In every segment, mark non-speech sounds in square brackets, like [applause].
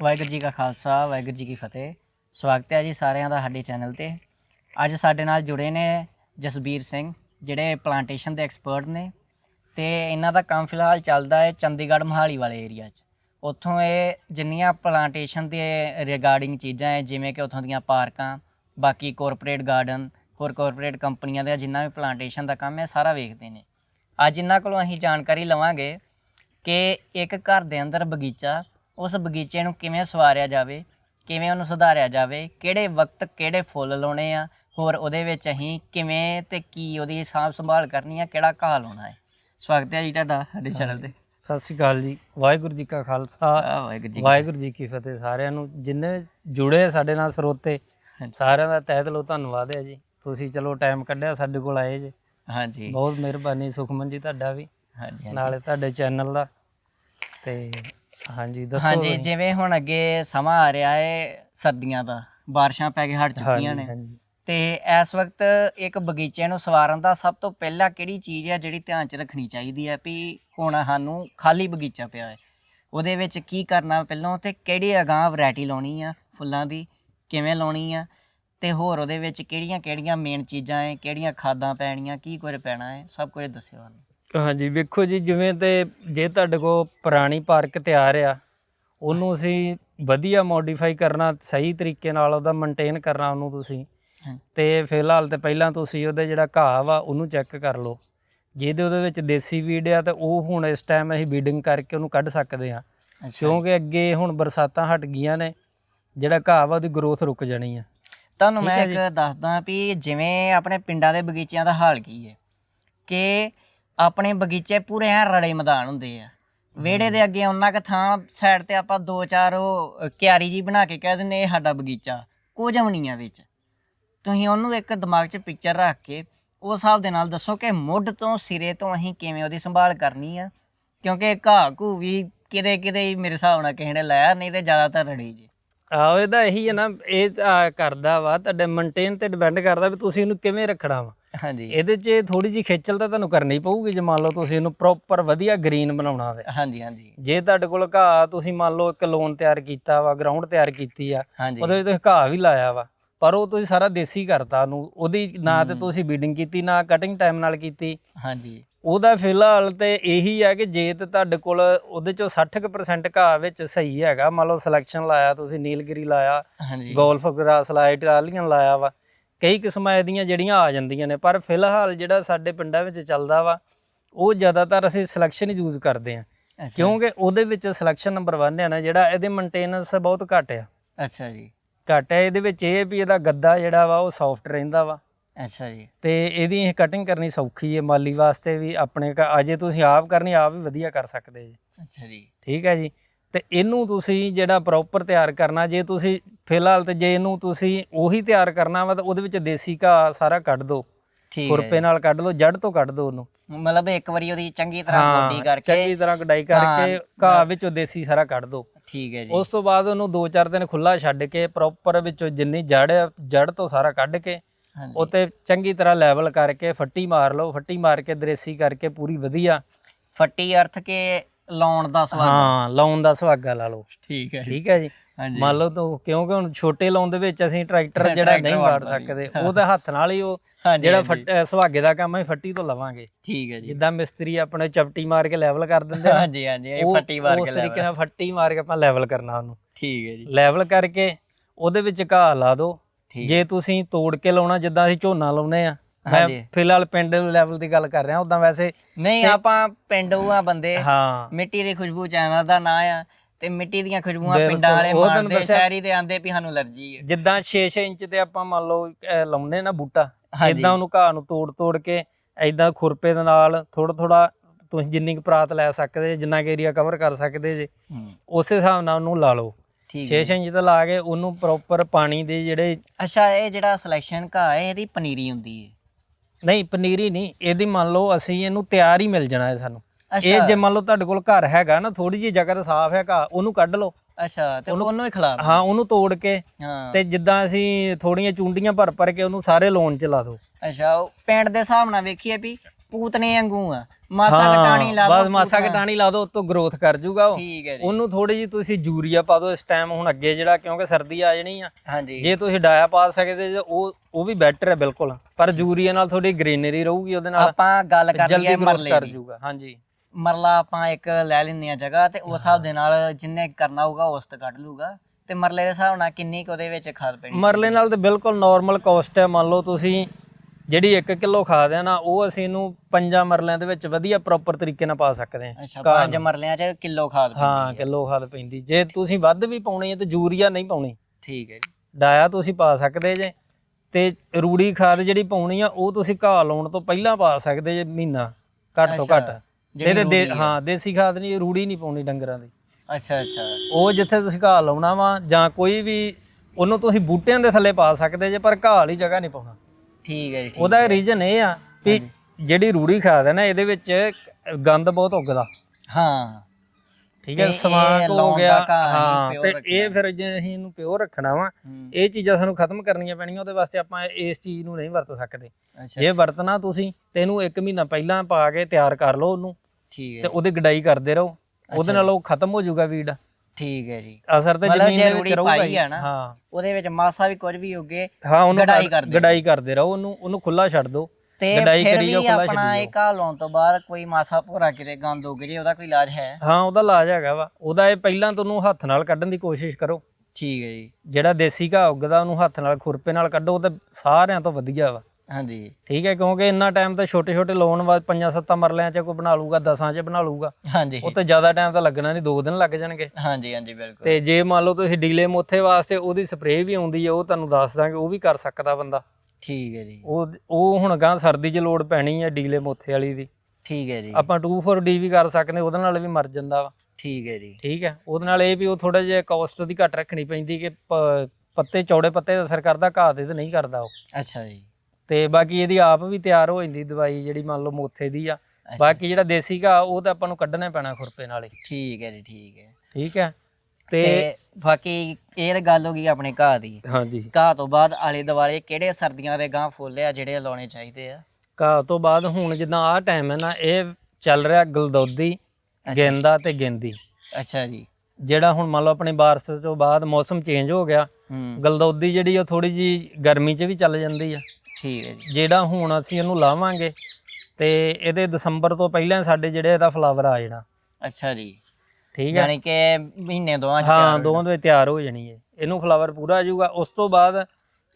ਵਾਹਿਗੁਰੂ ਜੀ ਕਾ ਖਾਲਸਾ, ਵਾਹਿਗੁਰੂ ਜੀ ਕੀ ਫਤਿਹ। ਸਵਾਗਤ ਹੈ ਜੀ ਸਾਰਿਆਂ ਦਾ ਸਾਡੇ ਚੈਨਲ ਤੇ। ਅੱਜ ਸਾਡੇ ਨਾਲ ਜੁੜੇ ਨੇ ਜਸਬੀਰ ਸਿੰਘ, ਜਿਹੜੇ ਪਲਾਂਟੇਸ਼ਨ ਦੇ ਐਕਸਪਰਟ ਨੇ ਤੇ ਇਹਨਾਂ ਦਾ ਕੰਮ ਫਿਲਹਾਲ ਚੱਲਦਾ ਹੈ ਚੰਡੀਗੜ੍ਹ ਮਹਾਲੀ ਵਾਲੇ ਏਰੀਆ 'ਚ। ਉੱਥੋਂ ਇਹ ਜਿੰਨੀਆਂ ਪਲਾਂਟੇਸ਼ਨ ਦੇ ਰਿਗਾਰਡਿੰਗ ਚੀਜ਼ਾਂ ਹੈ, ਜਿਵੇਂ ਕਿ ਉੱਥੋਂ ਦੀਆਂ ਪਾਰਕਾਂ, ਬਾਕੀ ਕਾਰਪੋਰੇਟ ਗਾਰਡਨ ਹੋਰ ਕਾਰਪੋਰੇਟ ਕੰਪਨੀਆਂ ਦਾ ਜਿੰਨਾ ਵੀ ਪਲਾਂਟੇਸ਼ਨ ਦਾ ਕੰਮ ਹੈ, ਸਾਰਾ ਵੇਖਦੇ ਨੇ। ਅੱਜ ਇਹਨਾਂ ਕੋਲੋਂ ਅਸੀਂ ਜਾਣਕਾਰੀ ਲਵਾਂਗੇ ਕਿ ਇੱਕ ਘਰ ਦੇ ਅੰਦਰ ਬਗੀਚਾ ਉਸ ਬਗੀਚੇ ਨੂੰ ਕਿਵੇਂ ਸਵਾਰਿਆ ਜਾਵੇ ਕਿਵੇਂ ਉਹਨੂੰ ਸੁਧਾਰਿਆ ਜਾਵੇ ਕਿਹੜੇ ਵਕਤ ਕਿਹੜੇ ਫੁੱਲ ਲਾਉਣੇ ਆ ਹੋਰ ਉਹਦੇ ਵਿੱਚ ਅਸੀਂ ਕਿਵੇਂ ਤੇ ਕੀ ਉਹਦੀ ਸਾਂਭ ਸੰਭਾਲ ਕਰਨੀ ਆ ਕਿਹੜਾ ਘਾਹ ਲਾਉਣਾ ਹੈ। ਸਵਾਗਤ ਹੈ ਜੀ ਤੁਹਾਡਾ ਸਾਡੇ ਚੈਨਲ ਤੇ। ਸਤਿ ਸ਼੍ਰੀ ਅਕਾਲ ਜੀ। ਵਾਹਿਗੁਰੂ ਜੀ ਕਾ ਖਾਲਸਾ। ਵਾਹਿਗੁਰੂ ਜੀ ਵਾਹਿਗੁਰੂ ਜੀ ਕੀ ਫਤਿਹ। ਸਾਰਿਆਂ ਨੂੰ ਜਿੰਨੇ ਜੁੜੇ ਸਾਡੇ ਨਾਲ ਸਰੋਤੇ। ਸਾਰਿਆਂ ਦਾ ਤਹਿ ਦਿਲੋਂ ਧੰਨਵਾਦ ਹੈ ਜੀ। ਤੁਸੀਂ ਚਲੋ ਟਾਈਮ ਕੱਢਿਆ ਸਾਡੇ ਕੋਲ ਆਏ ਜੀ। ਹਾਂਜੀ। ਬਹੁਤ ਮਿਹਰਬਾਨੀ ਸੁਖਮਨ ਜੀ ਤੁਹਾਡਾ ਵੀ। ਹਾਂਜੀ। ਨਾਲੇ ਤੁਹਾਡੇ ਚੈਨਲ ਦਾ। ਤੇ ਹਾਂਜੀ ਦੱਸੋ ਹਾਂਜੀ ਜਿਵੇਂ ਹੁਣ ਅੱਗੇ ਸਮਾਂ ਆ ਰਿਹਾ ਹੈ ਸਰਦੀਆਂ ਦਾ ਬਾਰਿਸ਼ਾਂ ਪੈ ਕੇ ਹਟ ਚੁੱਕੀਆਂ ਨੇ। ਤੇ ਇਸ ਵਕਤ ਇੱਕ ਬਗੀਚੇ ਨੂੰ ਸਵਾਰਨ ਦਾ ਸਭ ਤੋਂ ਪਹਿਲਾਂ ਕਿਹੜੀ ਚੀਜ਼ ਹੈ ਜਿਹੜੀ ਧਿਆਨ 'ਚ ਰੱਖਣੀ ਚਾਹੀਦੀ ਹੈ ਵੀ ਹੁਣ ਸਾਨੂੰ ਖਾਲੀ ਬਗੀਚਾ ਪਿਆ ਹੈ ਉਹਦੇ ਵਿੱਚ ਕੀ ਕਰਨਾ ਪਹਿਲਾਂ ਤੇ ਕਿਹੜੀ ਅਗਾਂਹ ਵੈਰਾਈਟੀ ਲਾਉਣੀ ਆ ਫੁੱਲਾਂ ਦੀ ਕਿਵੇਂ ਲਾਉਣੀ ਆ? ਤੇ ਹੋਰ ਉਹਦੇ ਵਿੱਚ ਕਿਹੜੀਆਂ ਕਿਹੜੀਆਂ ਮੇਨ ਚੀਜ਼ਾਂ ਹੈ ਕਿਹੜੀਆਂ ਖਾਦਾਂ ਪੈਣੀਆਂ ਕੀ ਕੁਝ ਪੈਣਾ ਹੈ ਸਭ ਕੁਝ ਦੱਸਿਓ ਸਾਨੂੰ। ਹਾਂਜੀ ਵੇਖੋ ਜੀ ਜਿਵੇਂ ਤੇ ਜੇ ਤੁਹਾਡੇ ਕੋਲ ਪੁਰਾਣੀ ਪਾਰਕ ਤਿਆਰ ਆ ਉਹਨੂੰ ਅਸੀਂ ਵਧੀਆ ਮੋਡੀਫਾਈ ਕਰਨਾ ਸਹੀ ਤਰੀਕੇ ਨਾਲ ਉਹਦਾ ਮੇਨਟੇਨ ਕਰਨਾ ਉਹਨੂੰ ਤੁਸੀਂ। ਤੇ ਫਿਲਹਾਲ ਤੇ ਪਹਿਲਾਂ ਤੁਸੀਂ ਉਹਦੇ ਜਿਹੜਾ ਘਾਹ ਵਾ ਉਹਨੂੰ ਚੈੱਕ ਕਰ ਲਓ। ਜਿਹਦੇ ਉਹਦੇ ਵਿੱਚ ਦੇਸੀ ਵੀਡ ਆ ਤੇ ਉਹ ਹੁਣ ਇਸ ਟਾਈਮ ਅਸੀਂ ਬੀਡਿੰਗ ਕਰਕੇ ਉਹਨੂੰ ਕੱਢ ਸਕਦੇ ਆ। ਕਿਉਂਕਿ ਅੱਗੇ ਹੁਣ ਬਰਸਾਤਾਂ ਹਟ ਗਈਆਂ ਨੇ ਜਿਹੜਾ ਘਾਹ ਵਾ ਉਹਦੀ ਗਰੋਥ ਰੁਕ ਜਾਣੀ ਆ। ਤੁਹਾਨੂੰ ਮੈਂ ਇੱਕ ਦੱਸਦਾ ਵੀ ਜਿਵੇਂ ਆਪਣੇ ਪਿੰਡਾਂ ਦੇ ਬਗੀਚਿਆਂ ਦਾ ਹਾਲ ਕੀ ਹੈ ਕਿ ਆਪਣੇ ਬਗੀਚੇ ਪੂਰੇ ਐ ਰੜੇ ਮੈਦਾਨ ਹੁੰਦੇ ਆ। ਵਿਹੜੇ ਦੇ ਅੱਗੇ ਉਹਨਾਂ ਕ ਥਾਂ ਸਾਈਡ ਤੇ ਆਪਾਂ ਦੋ ਚਾਰ ਉਹ ਕਿਆਰੀ ਜੀ ਬਣਾ ਕੇ ਕਹਿ ਦਿੰਨੇ ਇਹ ਸਾਡਾ ਬਗੀਚਾ। ਕੁਝ ਵੀ ਨਹੀਂ ਆ ਵਿੱਚ। ਤੁਸੀਂ ਉਹਨੂੰ ਇੱਕ ਦਿਮਾਗ 'ਚ ਪਿਕਚਰ ਰੱਖ ਕੇ ਉਸ ਹਿਸਾਬ ਦੇ ਨਾਲ ਦੱਸੋ ਕਿ ਮੁੱਢ ਤੋਂ ਸਿਰੇ ਤੋਂ ਅਸੀਂ ਕਿਵੇਂ ਉਹਦੀ ਸੰਭਾਲ ਕਰਨੀ ਆ। ਕਿਉਂਕਿ ਘਾਹ ਘੂ ਵੀ ਕਿਤੇ ਕਿਤੇ ਮੇਰੇ ਹਿਸਾਬ ਨਾਲ ਕਿਸੇ ਨੇ ਲਾਇਆ, ਨਹੀਂ ਤੇ ਜ਼ਿਆਦਾਤਰ ਰੜੀ ਜੀ। ਆਹੋ ਇਹਦਾ ਇਹੀ ਹੈ ਨਾ, ਇਹ ਕਰਦਾ ਵਾ, ਤੁਹਾਡੇ ਮੇਨਟੇਨ ਤੇ ਡਿਪੈਂਡ ਕਰਦਾ ਵੀ ਤੁਸੀਂ ਇਹਨੂੰ ਕਿਵੇਂ ਰੱਖਣਾ ਵਾ। ਹਾਂਜੀ। ਇਹਦੇ 'ਚ ਥੋੜੀ ਜੀ ਖੇਚਲ ਤਾਂ ਤੁਹਾਨੂੰ ਕਰਨੀ ਪਊਗੀ ਜੇ ਮੰਨ ਲਓ ਤੁਸੀਂ ਇਹਨੂੰ ਪ੍ਰੋਪਰ ਵਧੀਆ ਗ੍ਰੀਨ ਬਣਾਉਣਾ ਤੇ ਹਾਂਜੀ ਹਾਂਜੀ। ਜੇ ਤੁਹਾਡੇ ਕੋਲ ਘਾਹ ਤੁਸੀਂ ਮੰਨ ਲਓ ਇੱਕ ਲੋਨ ਤਿਆਰ ਕੀਤਾ ਵਾ ਗਰਾਊਂਡ ਤਿਆਰ ਕੀਤੀ ਆ ਉਹਦੇ ਤੁਸੀਂ ਘਾਹ ਵੀ ਲਾਇਆ ਵਾ ਪਰ ਉਹ ਤੁਸੀਂ ਸਾਰਾ ਦੇਸੀ ਕਰਤਾ ਉਹਨੂੰ ਉਹਦੀ ਨਾ ਤੇ ਤੁਸੀਂ ਬੀਡਿੰਗ ਕੀਤੀ ਨਾ ਕਟਿੰਗ ਟਾਈਮ ਨਾਲ ਕੀਤੀ। ਹਾਂਜੀ। ਉਹਦਾ ਫਿਲਹਾਲ ਤੇ ਇਹੀ ਆ ਕਿ ਜੇ ਤੇ ਤੁਹਾਡੇ ਕੋਲ ਉਹਦੇ ਚੋਂ 60% ਘਾਹ ਵਿੱਚ ਸਹੀ ਹੈਗਾ ਮੰਨ ਲਓ ਸਿਲੈਕਸ਼ਨ ਲਾਇਆ ਤੁਸੀਂ ਨੀਲਗਿਰੀ ਲਾਇਆ ਗੋਲਫ ਗ੍ਰਾਸ ਲਾਇਆ ਟਰਾਲੀਅਨ ਲਾਇਆ ਵਾ ਕਈ ਕਿਸਮਾਂ ਇਹਦੀਆਂ ਜਿਹੜੀਆਂ ਆ ਜਾਂਦੀਆਂ ਨੇ ਪਰ ਫਿਲਹਾਲ ਜਿਹੜਾ ਸਾਡੇ ਪਿੰਡਾਂ ਵਿੱਚ ਚੱਲਦਾ ਵਾ ਉਹ ਜ਼ਿਆਦਾਤਰ ਅਸੀਂ ਸਿਲੈਕਸ਼ਨ ਹੀ। ਯੂਜ਼ ਕਰਦੇ ਆ ਕਿਉਂਕਿ ਉਹਦੇ ਵਿੱਚ ਸਿਲੈਕਸ਼ਨ ਨੰਬਰ 1 ਹੈ ਨਾ ਜਿਹੜਾ ਇਹਦੇ ਮੇਨਟੇਨੈਂਸ ਬਹੁਤ ਘੱਟ ਆ। ਅੱਛਾ ਜੀ। ਘੱਟ ਹੈ ਇਹਦੇ ਵਿੱਚ ਇਹ ਵੀ ਇਹਦਾ ਗੱਦਾ ਜਿਹੜਾ ਵਾ ਉਹ ਸੌਫਟ ਰਹਿੰਦਾ ਵਾ। ਅੱਛਾ ਜੀ। ਤੇ ਇਹਦੀ ਇਹ ਕਟਿੰਗ ਕਰਨੀ ਸੌਖੀ ਹੈ ਮਾਲੀ ਵਾਸਤੇ ਵੀ ਆਪਣੇ ਅਜੇ ਤੁਸੀਂ ਆਪ ਕਰਨੀ ਆਪ ਵੀ ਵਧੀਆ ਕਰ ਸਕਦੇ ਜੀ। ਅੱਛਾ ਜੀ। ਠੀਕ ਹੈ ਜੀ। ਤੇ ਇਹਨੂੰ ਤੁਸੀਂ ਜਿਹੜਾ ਪ੍ਰੋਪਰ ਤਿਆਰ ਕਰਨਾ ਜੇ ਤੁਸੀਂ ਫਿਲਹਾਲ ਤੇ ਜੇ ਇਹਨੂੰ ਤੁਸੀਂ ਉਹੀ ਤਿਆਰ ਕਰਨਾ ਵਾ ਤਾਂ ਉਹਦੇ ਵਿੱਚ ਦੇਸੀ ਘਾਹ ਸਾਰਾ ਕੱਢ ਦਿਓ ਠੀਕ ਖੁਰਪੇ ਨਾਲ ਕੱਢ ਲਓ ਜੜ ਤੋਂ ਕੱਢ ਦਿਓ ਉਹਨੂੰ। ਮਤਲਬ ਇੱਕ ਵਾਰੀ ਉਹਦੀ ਚੰਗੀ ਤਰ੍ਹਾਂ ਗੋਡੀ ਕਰਕੇ। ਚੰਗੀ ਤਰ੍ਹਾਂ ਕਢਾਈ ਕਰਕੇ ਘਾਹ ਵਿੱਚੋਂ ਦੇਸੀ ਸਾਰਾ ਕੱਢ ਦਿਓ ਠੀਕ ਹੈ ਜੀ। ਉਸ ਤੋਂ ਬਾਅਦ ਉਹਨੂੰ 2-4 ਦਿਨ ਖੁੱਲਾ ਛੱਡ ਕੇ ਪ੍ਰੋਪਰ ਵਿੱਚੋਂ ਜਿੰਨੀ ਜੜ ਜੜ ਤੋਂ ਸਾਰਾ ਕੱਢ ਕੇ ਉਤੇ ਚੰਗੀ ਤਰ੍ਹਾਂ ਲੈਵਲ ਕਰਕੇ ਫੱਟੀ ਮਾਰ ਲਓ। ਫੱਟੀ ਮਾਰ ਕੇ ਦਰੇਸੀ ਕਰਕੇ ਪੂਰੀ ਵਧੀਆ। ਫੱਟੀ ਅਰਥ ਕੇ ਲਾਉਣ ਦਾ ਸਵਾਦ ਹਾਂ ਲਾਉਣ ਦਾ ਸੁਹਾਗਾ ਲਾ ਲਓ। ਠੀਕ ਹੈ ਠੀਕ ਹੈ ਜੀ। ਹਾਂਜੀ। ਮੰਨ ਲਓ ਤੂੰ ਕਿਉਂਕਿ ਹੁਣ ਛੋਟੇ ਲਾਉਣ ਦੇ ਵਿੱਚ ਅਸੀਂ ਟਰੈਕਟਰ ਜਿਹੜਾ ਟਰੈਕਟਰ ਨਹੀਂ ਵਾੜ ਵਾੜ ਸਕਦੇ। ਸਕਦੇ ਉਹ ਤਾਂ ਹੱਥ ਨਾਲ ਹੀ ਉਹ ਹਾਂਜੀ ਜਿਹੜਾ ਹਾਂਜੀ, ਫੱਟ- ਅਹ ਸੁਹਾਗੇ ਦਾ ਕੰਮ ਹੈ ਫੱਟੀ ਤੋਂ ਲਵਾਂਗੇ। ਠੀਕ ਹੈ ਜੀ। ਜਿੱਦਾਂ ਮਿਸਤਰੀ ਆਪਣੇ ਚਪਟੀ ਮਾਰ ਕੇ ਲੈਵਲ ਕਰ ਦਿੰਦੇ ਆ ਹਾਂਜੀ ਹਾਂਜੀ ਇਹ ਉਹ- ਫੱਟੀ ਵਾਰ ਉਸ ਕੇ ਤਰੀਕੇ ਲੈ ਨਾਲ ਫੱਟੀ ਮਾਰ ਕੇ ਆਪਾਂ ਲੈਵਲ ਕਰਨਾ ਉਹਨੂੰ। ਠੀਕ ਹੈ ਜੀ। ਲੈਵਲ ਕਰਕੇ ਉਹਦੇ ਵਿੱਚ ਘਾਹ ਲਾ ਦਿਓ। ਠੀਕ ਜੇ ਤੁਸੀਂ ਤੋੜ ਕੇ ਲਾਉਣਾ ਜਿੱਦਾਂ ਅਸੀਂ ਝੋਨਾ ਲਾਉਨੇ ਆ ਮੈਂ ਹਾਂਜੀ। ਫਿਲਹਾਲ ਪਿੰਡ ਲੈਵਲ ਦੀ ਗੱਲ ਕਰ ਰਿਹਾ ਉਦਾਂ ਵੈਸੇ ਨਹੀਂ ਆਪਾਂ ਪਿੰਡੂ ਆ ਬੰਦੇ ਹਾਂ। ਮਿੱਟੀ ਦੀ ਖੁਸ਼ਬੂ ਚੈਨਲ ਦਾ ਨਾਂ ਆ ਤੇ ਮਿੱਟੀ ਦੀਆਂ ਖੁਸ਼ਬੂਆਂ ਬਿਲਕੁਲ, ਪਿੰਡਾਂ ਵਾਲੇ ਉਹ ਤੁਹਾਨੂੰ ਮਾਰਦੇ ਦੱਸਿਆ- ਸ਼ਹਿਰੀ ਤੇ ਆਂਦੇ ਵੀ ਸਾਨੂੰ ਅਲਰਜੀ ਹੈ ਜਿੱਦਾਂ 6-6 ਇੰਚ ਤੇ ਆਪਾਂ ਮੰਨ ਲਓ ਅਹ ਲਾਉਨੇ ਨਾ ਬੂਟਾ ਹਾਂਜੀ। ਇਦਾਂ ਉਹਨੂੰ ਘਾਹ ਨੂੰ ਤੋੜ ਤੋੜ ਕੇ ਇਦਾਂ ਖੁਰਪੇ ਦੇ ਨਾਲ ਥੋੜਾ ਥੋੜਾ ਤੁਸੀਂ ਜਿੰਨੀ ਕੁ ਪਰਾਤ ਲੈ ਸਕਦੇ ਜੇ, ਜਿੰਨਾ ਕੁ ਏਰੀਆ ਕਵਰ ਕਰ ਸਕਦੇ ਜੇ ਹੂੰ, ਉਸੇ ਹਿਸਾਬ ਨਾਲ ਉਹਨੂੰ ਲਾ ਲਓ। ਠੀਕ ਹੈ। 6 ਇੰਚ ਤੇ ਲਾ ਕੇ ਉਹਨੂੰ ਪ੍ਰੋਪਰ ਪਾਣੀ ਦੇ ਜਿਹੜੇ ਅੱਛਾ ਇਹ ਜਿਹੜਾ ਸਿਲੈਕਸ਼ਨ ਘਾਹ ਹੈ ਇਹਦੀ ਪਨੀਰੀ ਹੁੰਦੀ ਹੈ। ਨਹੀਂ ਪਨੀਰੀ ਨਹੀਂ ਇਹਦੀ ਮੰਨ ਲਓ ਅਸੀਂ ਇਹਨੂੰ ਤਿਆਰ ਹੀ ਮਿਲ ਜਾਣਾ ਹੈ ਸਾਨੂੰ। ਇਹ ਜੇ ਮੰਨ ਲਓ ਤੁਹਾਡੇ ਕੋਲ ਘਰ ਹੈਗਾ ਨਾ ਥੋੜੀ ਜਿਹੀ ਜਗ੍ਹਾ ਤੇ ਸਾਫ਼ ਹੈ ਘਾਹ ਉਹਨੂੰ ਕੱਢ ਲਓ। ਅੱਛਾ ਤੇ ਉਹਨੂੰ ਹੀ ਖਿਲਾ ਹਾਂ ਉਹਨੂੰ ਤੋੜ ਕੇ ਹਾਂ। ਤੇ ਜਿੱਦਾਂ ਅਸੀਂ ਥੋੜੀਆਂ ਚੁੰਡੀਆਂ ਭਰ ਭਰ ਕੇ ਉਹਨੂੰ ਸਾਰੇ ਲੋਨ ਚ ਲਾ ਦਿਓ। ਅੱਛਾ ਉਹ ਪਿੰਡ ਦੇ ਹਿਸਾਬ ਨਾਲ ਵੇਖੀਏ ਵੀ ਪੂਤਨੇ ਵਾਂਗੂ ਆ। ਮਾਸਾ ਹਾਂ, ਕਟਾਣੀ ਲਾ ਬਸ ਦੋ ਮਾਸਾ ਕਟਾਣੀ ਲਾ ਦੋ ਉਤੋਂ ਗਰੋਥ ਕਰ ਜੂਗਾ ਉਹ। ਠੀਕ ਹੈ ਜੀ। ਉਹਨੂੰ ਥੋੜੀ ਜੀ ਤੁਸੀਂ ਯੂਰੀਆ ਪਾ ਦਿਓ ਇਸ ਟਾਈਮ ਹੁਣ ਅੱਗੇ ਜਿਹੜਾ ਕਿਉਂਕਿ ਸਰਦੀ ਆ ਜਾਣੀ ਆ। ਹਾਂਜੀ। ਜੇ ਤੁਸੀਂ ਡਾਇਆ ਪਾ ਸਕਦੇ ਜੇ ਉਹ ਉਹ ਵੀ ਬੈਟਰ ਹੈ ਬਿਲਕੁਲ। ਪਰ ਯੂਰੀਆ ਨਾਲ ਥੋੜੀ ਗ੍ਰੀਨਰੀ ਰਹੂਗੀ ਉਹਦੇ ਨਾਲ। ਆਪਾਂ ਗੱਲ ਕਰ ਲਈਏ ਮਰਲੇ ਕਰ ਜੂਗਾ ਹਾਂਜੀ। ਮਰਲਾ ਆਪਾਂ ਇੱਕ ਲੈ ਲੈਂਦੇ ਆ ਜਗ੍ਹਾ ਤੇ ਉਸ ਹਿਸਾਬ ਦੇ ਨਾਲ ਜਿੰਨੇ ਕਰਨਾ ਹੋਊਗਾ ਉਸ ਤੇ ਕੱਢ ਲੂਗਾ ਤੇ ਮਰਲੇ ਦੇ ਹਿਸਾਬ ਨਾਲ ਕਿੰਨੀ ਕੁ ਉਹਦੇ ਵਿੱਚ ਖਾਦ ਪੈਣੀ ਮਰਲੇ ਨਾਲ ਤੇ ਬਿਲਕੁਲ ਨਾਰਮਲ ਕਾਸਟ ਹੈ ਮੰਨ ਲਓ ਤੁਸੀਂ ਜਿਹੜੀ 1 ਕਿਲੋ ਖਾਦ ਹੈ ਨਾ ਉਹ ਅਸੀਂ ਇਹਨੂੰ ਪੰਜਾਂ ਮਰਲਿਆਂ ਦੇ ਵਿੱਚ ਵਧੀਆ ਪ੍ਰੋਪਰ ਤਰੀਕੇ ਨਾਲ ਪਾ ਸਕਦੇ ਹਾਂ। ਅੱਛਾ ਪੰਜ ਮਰਲਿਆਂ 'ਚ ਕਿਲੋ ਖਾਦ ਪੈਂਦੀ ਹਾਂ ਕਿਲੋ ਖਾਦ ਪੈਂਦੀ। ਜੇ ਤੁਸੀਂ ਵੱਧ ਵੀ ਪਾਉਣੀ ਹੈ ਤੇ ਯੂਰੀਆ ਨਹੀਂ ਪਾਉਣੀ। ਠੀਕ ਹੈ ਜੀ। ਡਾਇਆ ਤੁਸੀਂ ਪਾ ਸਕਦੇ ਜੇ। ਤੇ ਰੂੜੀ ਖਾਦ ਜਿਹੜੀ ਪਾਉਣੀ ਆ ਉਹ ਤੁਸੀਂ ਘਾਹ ਲਾਉਣ ਤੋਂ ਪਹਿਲਾਂ ਪਾ ਸਕਦੇ ਜੇ ਮਹੀਨਾ ਘੱਟ ਤੋਂ ਘੱਟ। ਜਿਹੜੀ ਇਹਦੇ ਦੇ ਰੂੜੀ। ਹਾਂ ਦੇਸੀ ਖਾਦ ਨਹੀਂ ਰੂੜੀ ਨਹੀਂ ਪਾਉਣੀ ਡੰਗਰਾਂ ਦੀ। ਅੱਛਾ ਅੱਛਾ। ਉਹ ਜਿੱਥੇ ਤੁਸੀਂ ਘਾਹ ਲਾਉਣਾ ਵਾ ਜਾਂ ਕੋਈ ਵੀ ਉਹਨੂੰ ਤੁਸੀਂ ਬੂਟਿਆਂ ਦੇ ਥੱਲੇ ਪਾ ਸਕਦੇ ਜੇ ਪਰ ਘਾਹ ਵਾਲੀ ਜਗ੍ਹਾ ਨਹੀਂ ਪਾਉਣਾ। ਠੀਕ ਹੈ ਜੀ ਠੀਕ ਉਹਦਾ ਰੀਜ਼ਨ ਇਹ ਆ ਵੀ ਜਿਹੜੀ ਰੂੜੀ ਖਾਦ ਹੈ ਨਾ ਇਹਦੇ ਵਿੱਚ ਗੰਦ ਬਹੁਤ ਉੱਗਦਾ। ਹਾਂ। ਠੀਕ ਹੈ ਤੇ ਸਵਾਂਕ ਹੋ ਗਿਆ। ਹਾਂ ਤੇ। ਇਹ ਫਿਰ ਜੇ ਅਸੀਂ ਇਹਨੂੰ ਪਿਓਰ ਰੱਖਣਾ ਵਾ ਇਹ ਚੀਜ਼ਾਂ ਸਾਨੂੰ ਖਤਮ ਕਰਨੀਆਂ ਪੈਣੀਆਂ ਉਹਦੇ ਵਾਸਤੇ ਆਪਾਂ ਇਸ ਚੀਜ਼ ਨੂੰ ਨਹੀਂ ਵਰਤ ਸਕਦੇ। ਜੇ ਵਰਤਣਾ ਤੁਸੀਂ ਤੇ ਇਹਨੂੰ 1 ਮਹੀਨਾ ਪਹਿਲਾਂ ਪਾ ਕੇ ਤਿਆਰ ਕਰ ਲਓ ਉਹਨੂੰ। ਠੀਕ ਤੇ ਹੈ ਉਹਦੀ ਗਡਾਈ ਕਰਦੇ ਰਹੋ। ਉਹਦੇ ਨਾਲ ਉਹ ਖਤਮ ਹੋ ਜਾਊਗਾ ਵੀਡ। ਠੀਕ ਹੈ ਜੀ। ਅਸਰ ਤੇ ਮਤਲਬ ਜ਼ਮੀਨ ਜੇ ਦੇ ਵਿੱਚ ਰੂੜੀ ਰਹੂਗਾ ਪਾਈ ਹੀ ਆ ਨਾ, ਹਾਂ। ਉਹਦੇ ਵਿੱਚ ਮਾਸਾ ਵੀ ਕੁਝ ਵੀ ਹੋਗੇ ਹਾਂ ਉਹਨੂੰ ਗਡਾਈ ਕਰਦੇ ਗਡਾਈ ਕਰਦੇ ਰਹੋ ਉਹਨੂੰ ਉਹਨੂੰ ਖੁੱਲਾ ਛੱਡ ਦਿਓ। ਤੇ ਗਡਾਈ ਫਿਰ ਕਰੀ ਜਾਓ ਵੀ ਖੁੱਲਾ ਆਪਣਾ ਛੱਡੀ ਇਹ ਘਾਹ ਲਾਉਣ ਤੋਂ ਬਾਅਦ ਕੋਈ ਮਾਸਾ ਭੋਰਾ ਕਿਤੇ ਗੰਦ ਉੱਗ ਜੇ ਉਹਦਾ ਕੋਈ ਇਲਾਜ ਹੈ? ਹਾਂ ਉਹਦਾ ਇਲਾਜ ਹੈਗਾ ਵਾ। ਉਹਦਾ ਇਹ ਪਹਿਲਾਂ ਤੁਹਾਨੂੰ ਹੱਥ ਨਾਲ ਕੱਢਣ ਦੀ ਕੋਸ਼ਿਸ਼ ਕਰੋ। ਠੀਕ ਹੈ ਜੀ। ਜਿਹੜਾ ਦੇਸੀ ਘਾਹ ਉੱਗਦਾ ਉਹਨੂੰ ਹੱਥ ਨਾਲ ਖੁਰਪੇ ਨਾਲ ਕੱਢੋ ਉਹ ਤੇ ਸਾਰਿਆਂ ਤੋਂ ਵਧੀਆ ਵਾ। ਹਾਂਜੀ। ਠੀਕ ਹੈ ਕਿਉਂਕਿ ਇੰਨਾ ਟਾਈਮ ਤਾਂ ਛੋਟੇ ਛੋਟੇ ਲੋਨ ਵਾ ਪੰਜਾਂ ਸੱਤਾਂ ਮਰਲਿਆਂ ਚ ਕੋਈ ਬਣਾ ਲੂਗਾ ਦਸਾਂ ਚ ਬਣਾ ਲੂਗਾ ਹਾਂਜੀ। ਉਹ ਤੇ ਜ਼ਿਆਦਾ ਟਾਈਮ ਤਾਂ ਲੱਗਣਾ ਨਹੀਂ 2 ਦਿਨ ਲੱਗ ਜਾਣਗੇ। ਹਾਂਜੀ ਹਾਂਜੀ ਬਿਲਕੁਲ। ਤੇ ਜੇ ਮੰਨ ਲਓ ਤੁਸੀਂ ਡੀਲੇ ਮੋਥੇ ਵਾਸਤੇ ਉਹਦੀ ਸਪਰੇਅ ਵੀ ਆਉਂਦੀ ਹੈ ਉਹ ਤੁਹਾਨੂੰ ਦੱਸ ਦਾਂਗੇ ਉਹ ਵੀ ਕਰ ਸਕਦਾ ਬੰਦਾ। ਠੀਕ ਹੈ ਜੀ। ਉਹ ਉਹ ਹੁਣ ਗਾਂ ਸਰਦੀ 'ਚ ਲੋੜ ਪੈਣੀ ਹੈ ਡੀਲੇ ਮੋਥੇ ਵਾਲੀ ਦੀ। ਠੀਕ ਹੈ ਜੀ। ਆਪਾਂ 2,4-D ਵੀ ਕਰ ਸਕਦੇ ਉਹਦੇ ਨਾਲ ਵੀ ਮਰ ਜਾਂਦਾ ਵਾ। ਠੀਕ ਹੈ ਜੀ। ਠੀਕ ਹੈ ਉਹਦੇ ਨਾਲ ਇਹ ਵੀ ਉਹ ਥੋੜਾ ਜਿਹਾ ਕਾਸਟ ਦੀ ਘੱਟ ਰੱਖਣੀ ਪੈਂਦੀ ਕਿ ਪੱਤੇ ਚੌੜੇ ਪੱਤੇ ਅਸਰ ਕਰਦਾ ਘਾਹ ਦੇ ਤੇ ਨਹੀਂ ਕਰਦਾ ਉਹ। ਅੱਛਾ ਜੀ। ਤੇ ਬਾਕੀ ਇਹਦੀ ਆਪ ਵੀ ਤਿਆਰ ਹੋ ਜਾਂਦੀ ਦਵਾਈ ਜਿਹੜੀ ਮੰਨ ਲਓ ਮੋਥੇ ਦੀ ਆ। ਬਾਕੀ ਜਿਹੜਾ ਦੇਸੀ ਘਾਹ ਉਹ ਤਾਂ ਆਪਾਂ ਨੂੰ ਕੱਢਣਾ ਪੈਣਾ ਖੁਰਪੇ ਨਾਲ ਹੀ। ਠੀਕ ਹੈ ਜੀ ਠੀਕ ਹੈ। ਠੀਕ ਹੈ? ਤੇ ਬਾਕੀ ਇਹ ਗੱਲ ਹੋ ਗਈ ਆਪਣੇ ਘਾਹ ਦੀ। ਹਾਂਜੀ। ਘਾਹ ਤੋਂ ਬਾਅਦ ਆਲੇ ਦੁਆਲੇ ਕਿਹੜੇ ਸਰਦੀਆਂ ਦੇ ਗਾਂ ਫੁੱਲ ਆ ਜਿਹੜੇ ਲਾਉਣੇ ਚਾਹੀਦੇ ਆ? ਘਾਹ ਤੋਂ ਬਾਅਦ ਹੁਣ ਜਿੱਦਾਂ ਆਹ ਟਾਈਮ ਹੈ ਨਾ ਇਹ ਚੱਲ ਰਿਹਾ ਗਲਦੌਦੀ ਗੇਂਦਾ ਤੇ ਗੇਂਦੀ। ਅੱਛਾ ਜੀ। ਜਿਹੜਾ ਹੁਣ ਮੰਨ ਲਓ ਆਪਣੇ ਬਾਰਿਸ਼ ਤੋਂ ਬਾਅਦ ਮੌਸਮ ਚੇਂਜ ਹੋ ਗਿਆ ਗਲਦੌਦੀ ਜਿਹੜੀ ਉਹ ਥੋੜੀ ਜੀ ਗਰਮੀ 'ਚ ਵੀ ਚੱਲ ਜਾਂਦੀ ਆ। ਠੀਕ ਹੈ ਜੀ। ਜਿਹੜਾ ਹੁਣ ਅਸੀਂ ਇਹਨੂੰ ਲਾਵਾਂਗੇ ਤੇ ਇਹਦੇ ਦਸੰਬਰ ਤੋਂ ਪਹਿਲਾਂ ਸਾਡੇ ਜਿਹੜੇ ਇਹਦਾ ਫਲਾਵਰ ਆ ਜਾਣਾ। ਅੱਛਾ ਜੀ। ਠੀਕ ਹੈ ਯਾਨੀ ਕਿ ਮਹੀਨੇ ਦੋਵਾਂ ਚ ਹਾਂ ਤਿਆਰ ਦੋਵਾਂ ਦੇ ਵਿੱਚ ਤਿਆਰ ਹੋ ਜਾਣੀ ਹੈ। ਇਹਨੂੰ ਫਲਾਵਰ ਪੂਰਾ ਆ ਜਾਊਗਾ। ਉਸ ਤੋਂ ਬਾਅਦ